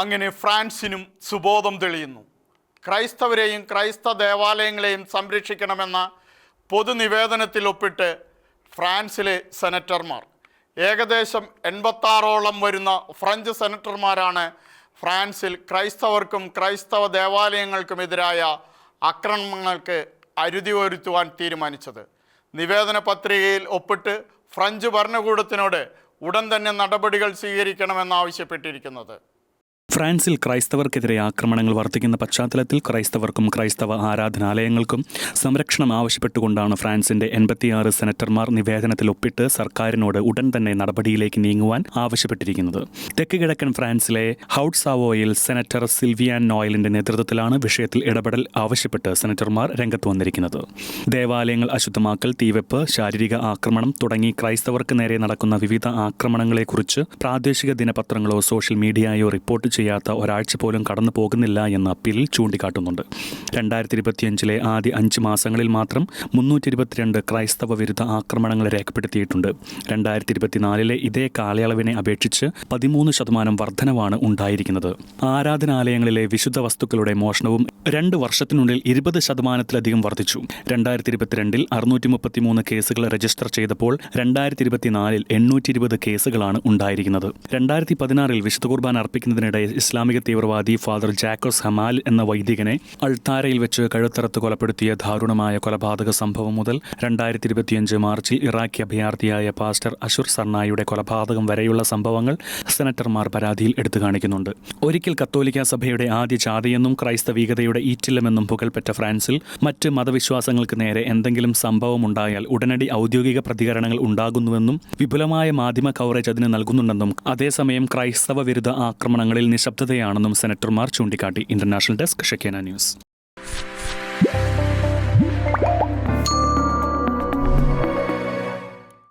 അങ്ങനെ ഫ്രാൻസിനും സുബോധം തെളിയുന്നു. ക്രൈസ്തവരെയും ക്രൈസ്തവ ദേവാലയങ്ങളെയും സംരക്ഷിക്കണമെന്ന പൊതുനിവേദനത്തിൽ ഒപ്പിട്ട് ഫ്രാൻസിലെ സെനറ്റർമാർ. ഏകദേശം എൺപത്താറോളം വരുന്ന ഫ്രഞ്ച് സെനറ്റർമാരാണ് ഫ്രാൻസിൽ ക്രൈസ്തവർക്കും ക്രൈസ്തവ ദേവാലയങ്ങൾക്കുമെതിരായ ആക്രമണങ്ങൾക്ക് അരുതി വരുത്തുവാൻ തീരുമാനിച്ചത്. നിവേദന പത്രികയിൽ ഒപ്പിട്ട് ഫ്രഞ്ച് ഭരണകൂടത്തിനോട് ഉടൻ തന്നെ നടപടികൾ സ്വീകരിക്കണമെന്നാവശ്യപ്പെട്ടിരിക്കുന്നത്. ഫ്രാൻസിൽ ക്രൈസ്തവർക്കെതിരെ ആക്രമണങ്ങൾ വർദ്ധിക്കുന്ന പശ്ചാത്തലത്തിൽ ക്രൈസ്തവർക്കും ക്രൈസ്തവ ആരാധനാലയങ്ങൾക്കും സംരക്ഷണം ആവശ്യപ്പെട്ടുകൊണ്ടാണ് ഫ്രാൻസിന്റെ എൺപത്തിയാറ് സെനറ്റർമാർ നിവേദനത്തിൽ ഒപ്പിട്ട് സർക്കാരിനോട് ഉടൻ തന്നെ നടപടിയിലേക്ക് നീങ്ങുവാൻ ആവശ്യപ്പെട്ടിരിക്കുന്നത്. തെക്ക് കിഴക്കൻ ഫ്രാൻസിലെ ഹൗട്ട്സാവോയിൽ സെനറ്റർ സിൽവിയാൻ നോയലിന്റെ നേതൃത്വത്തിലാണ് വിഷയത്തിൽ ഇടപെടൽ ആവശ്യപ്പെട്ട് സെനറ്റർമാർ രംഗത്ത് വന്നിരിക്കുന്നത്. ദേവാലയങ്ങൾ അശുദ്ധമാക്കൽ തീവെപ്പ് ശാരീരിക ആക്രമണം തുടങ്ങി ക്രൈസ്തവർക്ക് നേരെ നടക്കുന്ന വിവിധ ആക്രമണങ്ങളെക്കുറിച്ച് പ്രാദേശിക ദിനപത്രങ്ങളോ സോഷ്യൽ മീഡിയയോ റിപ്പോർട്ട് ചെയ്യാത്ത ഒരാഴ്ച പോലും കടന്നു പോകുന്നില്ല എന്ന അപ്പീലിൽ ചൂണ്ടിക്കാട്ടുന്നുണ്ട്. രണ്ടായിരത്തി ഇരുപത്തിയഞ്ചിലെ ആദ്യ അഞ്ച് മാസങ്ങളിൽ മാത്രം മുന്നൂറ്റി ഇരുപത്തിരണ്ട് ക്രൈസ്തവ വിരുദ്ധ ആക്രമണങ്ങൾ രേഖപ്പെടുത്തിയിട്ടുണ്ട്. രണ്ടായിരത്തി ഇരുപത്തിനാലിലെ ഇതേ കാലയളവിനെ അപേക്ഷിച്ച് പതിമൂന്ന് ശതമാനം വർധനവാണ് ഉണ്ടായിരിക്കുന്നത്. ആരാധനാലയങ്ങളിലെ വിശുദ്ധ വസ്തുക്കളുടെ മോഷണവും രണ്ട് വർഷത്തിനുള്ളിൽ ഇരുപത് ശതമാനത്തിലധികം വർദ്ധിച്ചു രണ്ടായിരത്തി ഇരുപത്തിരണ്ടിൽ അറുന്നൂറ്റി മുപ്പത്തിമൂന്ന് കേസുകൾ രജിസ്റ്റർ ചെയ്തപ്പോൾ രണ്ടായിരത്തി ഇരുപത്തിനാലിൽ എണ്ണൂറ്റി ഇരുപത് കേസുകളാണ് ഉണ്ടായിരിക്കുന്നത്. രണ്ടായിരത്തി പതിനാറിൽ വിശുദ്ധ കുർബാന അർപ്പിക്കുന്നതിനിടെ ഇസ്ലാമിക തീവ്രവാദി ഫാദർ ജാക്കോസ് ഹമാൽ എന്ന വൈദികനെ അൾത്താരയിൽ വെച്ച് കഴുത്തറത്ത് കൊലപ്പെടുത്തിയ ദാരുണമായ കൊലപാതക സംഭവം മുതൽ രണ്ടായിരത്തി ഇരുപത്തിയഞ്ച് മാർച്ചിൽ ഇറാഖി അഭയാർത്ഥിയായ പാസ്റ്റർ അഷുർ സർണായിയുടെ കൊലപാതകം വരെയുള്ള സംഭവങ്ങൾ സെനറ്റർമാർ പരാതിയിൽ എടുത്തു കാണിക്കുന്നുണ്ട്. ഒരിക്കൽ കത്തോലിക്ക സഭയുടെ ആദ്യ ജാതിയെന്നും ക്രൈസ്തവീകതയുടെ ഈറ്റില്ലമെന്നും പുകൾപ്പെട്ട ഫ്രാൻസിൽ മറ്റ് മതവിശ്വാസങ്ങൾക്ക് നേരെ എന്തെങ്കിലും സംഭവമുണ്ടായാൽ ഉടനടി ഔദ്യോഗിക പ്രതികരണങ്ങൾ ഉണ്ടാകുന്നുവെന്നും വിപുലമായ മാധ്യമ കവറേജ് അതിന് നൽകുന്നുണ്ടെന്നും അതേസമയം ക്രൈസ്തവ വിരുദ്ധ ആക്രമണങ്ങളിൽ നിശബ്ദതയാണെന്നും സെനറ്റർമാർ ചൂണ്ടിക്കാട്ടി. International desk Shekinah news.